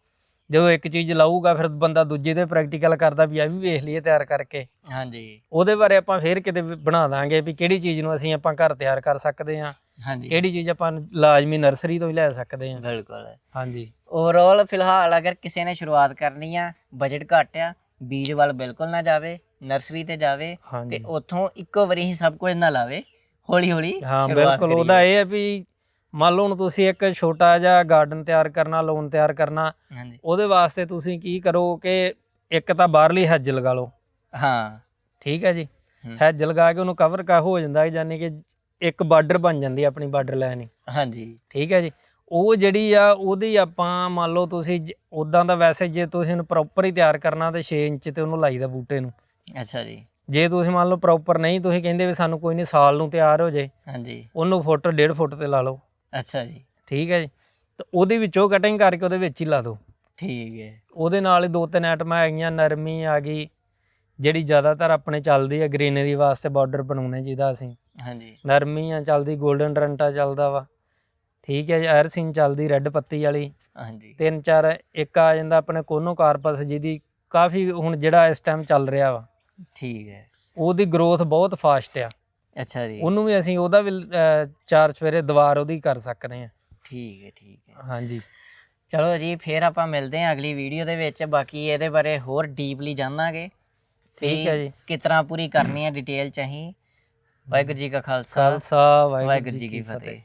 ਜਦੋਂ ਇੱਕ ਚੀਜ਼ ਲਾਊਗਾ ਫਿਰ ਬੰਦਾ ਦੂਜੇ ਤੇ ਪ੍ਰੈਕਟੀਕਲ ਕਰਦਾ ਵੀ ਇਹ ਵੀ ਵੇਖ ਲਈਏ ਤਿਆਰ ਕਰਕੇ। ਹਾਂਜੀ। ਉਹਦੇ ਬਾਰੇ ਆਪਾਂ ਫੇਰ ਕਿਤੇ ਬਣਾ ਦਾਂਗੇ ਵੀ ਕਿਹੜੀ ਚੀਜ਼ ਨੂੰ ਅਸੀਂ ਆਪਾਂ ਘਰ ਤਿਆਰ ਕਰ ਸਕਦੇ ਹਾਂ ਹਾਂਜੀ। ਕਿਹੜੀ ਚੀਜ਼ ਆਪਾਂ ਲਾਜ਼ਮੀ ਨਰਸਰੀ ਤੋਂ ਹੀ ਲੈ ਸਕਦੇ ਹਾਂ। ਬਿਲਕੁਲ। ਹਾਂਜੀ। ਓਵਰਆਲ ਫਿਲਹਾਲ ਅਗਰ ਕਿਸੇ ਨੇ ਸ਼ੁਰੂਆਤ ਕਰਨੀ ਆ ਬਜਟ ਘੱਟ ਆ ਬੀਜ ਵੱਲ ਬਿਲਕੁਲ ਨਾ ਜਾਵੇ ਨਰਸਰੀ ਤੇ ਜਾਵੇ ਤੇ ਉੱਥੋਂ ਇੱਕੋ ਵਾਰੀ ਹੀ ਸਭ ਕੁਝ ਨਾ ਲਾਵੇ ਹੌਲੀ ਹੌਲੀ ਹਾਂ ਬਿਲਕੁਲ ਉਹਦਾ। ਇਹ ਹੈ ਵੀ ਮੰਨ ਲਓ ਹੁਣ ਤੁਸੀਂ ਇੱਕ ਛੋਟਾ ਜਿਹਾ ਗਾਰਡਨ ਤਿਆਰ ਕਰਨਾ ਲੋਨ ਤਿਆਰ ਕਰਨਾ ਹਾਂਜੀ। ਉਹਦੇ ਵਾਸਤੇ ਤੁਸੀਂ ਕੀ ਕਰੋ ਕਿ ਇੱਕ ਤਾਂ ਬਾਹਰਲੀ ਹੈਜ ਲਗਾ ਲਓ। ਹਾਂ। ਠੀਕ ਹੈ ਜੀ। ਹੈਜ ਲਗਾ ਕੇ ਉਹਨੂੰ ਕਵਰ ਕਰ ਹੋ ਜਾਂਦਾ ਹੈ, ਯਾਨੀ ਕਿ ਇੱਕ ਬਾਰਡਰ ਬਣ ਜਾਂਦੀ ਹੈ ਆਪਣੀ ਬਾਰਡਰ ਲਾਈਨ ਹੀ ਹਾਂਜੀ। ਠੀਕ ਹੈ ਜੀ? ਉਹ ਜਿਹੜੀ ਆ ਉਹਦੀ ਆਪਾਂ ਮੰਨ ਲਓ ਤੁਸੀਂ ਉਦਾਂ ਦਾ ਵੈਸੇ ਜੇ ਤੁਸੀਂ ਉਹਨੂੰ ਪ੍ਰੋਪਰ ਹੀ ਤਿਆਰ ਕਰਨਾ ਤੇ 6 ਇੰਚ ਤੇ ਉਹਨੂੰ ਲਾਈਦਾ ਬੂਟੇ ਨੂੰ। ਅੱਛਾ ਜੀ। ਜੇ ਤੁਸੀਂ ਮੰਨ ਲਓ ਪ੍ਰੋਪਰ ਨਹੀਂ ਤੁਸੀਂ ਕਹਿੰਦੇ ਵੀ ਸਾਨੂੰ ਕੋਈ ਨਹੀਂ ਸਾਲ ਨੂੰ ਤਿਆਰ ਹੋ ਜੇ। ਹਾਂਜੀ। ਉਹਨੂੰ ਫੁੱਟ ਡੇਢ ਫੁੱਟ ਤੇ ਲਾ ਲਓ। ਅੱਛਾ ਜੀ। ਠੀਕ ਹੈ ਜੀ। ਤੇ ਉਹਦੇ ਵਿੱਚੋਂ ਕਟਿੰਗ ਕਰਕੇ ਉਹਦੇ ਵਿੱਚ ਹੀ ਲਾ ਦਿਓ। ਠੀਕ ਹੈ। ਉਹਦੇ ਨਾਲ ਹੀ ਦੋ ਤਿੰਨ ਆਈਟਮਾਂ ਹੈਗੀਆਂ ਨਰਮੀ ਆ ਗਈ ਜਿਹੜੀ ਜ਼ਿਆਦਾਤਰ ਆਪਣੇ ਚੱਲਦੀ ਹੈ ਗ੍ਰੀਨਰੀ ਵਾਸਤੇ ਬਾਰਡਰ ਬਣਾਉਣੇ ਜਿਹਦਾ ਅਸੀਂ। ਹਾਂਜੀ। ਨਰਮੀ ਆ ਚੱਲਦੀ 골ਡਨ ਰੰਟਾ ਚੱਲਦਾ ਵਾ। ਠੀਕ ਹੈ ਜੀ ਐਰਸਿਨ ਚੱਲਦੀ ਰੈੱਡ ਪੱਤੀ ਵਾਲੀ। ਹਾਂਜੀ। ਤਿੰਨ ਚਾਰ ਇੱਕ ਆ ਜਾਂਦਾ ਆਪਣੇ ਕੋਨੋ ਕਾਰਪਸ ਜਿਹਦੀ ਕਾਫੀ ਹੁਣ ਜਿਹੜਾ ਇਸ ਟਾਈਮ ਚੱਲ ਰਿਹਾ ਵਾ। ਠੀਕ ਹੈ। ਉਹਦੀ ਗਰੋਥ ਬਹੁਤ ਫਾਸਟ ਆ। ਅੱਛਾ ਜੀ। ਉਹਨੂੰ ਵੀ ਅਸੀਂ ਉਹਦਾ ਵੀ ਅਹ, ਚਾਰ ਚਫੇਰੇ ਦੀਵਾਰ ਉਹਦੀ ਕਰ ਸਕਦੇ ਹਾਂ ਠੀਕ ਹੈ ਠੀਕ ਹੈ। ਹਾਂਜੀ। ਚਲੋ ਜੀ ਫੇਰ ਆਪਾਂ ਮਿਲਦੇ ਹਾਂ ਅਗਲੀ ਵੀਡੀਓ ਦੇ ਵਿੱਚ। ਬਾਕੀ ਇਹਦੇ ਬਾਰੇ ਹੋਰ ਡੀਪਲੀ ਜਾਣਾਂਗੇ ਠੀਕ ਹੈ ਜੀ। ਕਿਸ ਤਰ੍ਹਾਂ ਪੂਰੀ ਕਰਨੀ ਹੈ ਡਿਟੇਲ ਚ ਅਸੀਂ। ਵਾਹਿਗੁਰੂ ਜੀ ਕਾ ਖਾਲਸਾ। ਖਾਲਸਾ ਵਾਹਿਗੁਰੂ ਜੀ ਕੀ ਫਤਿਹ।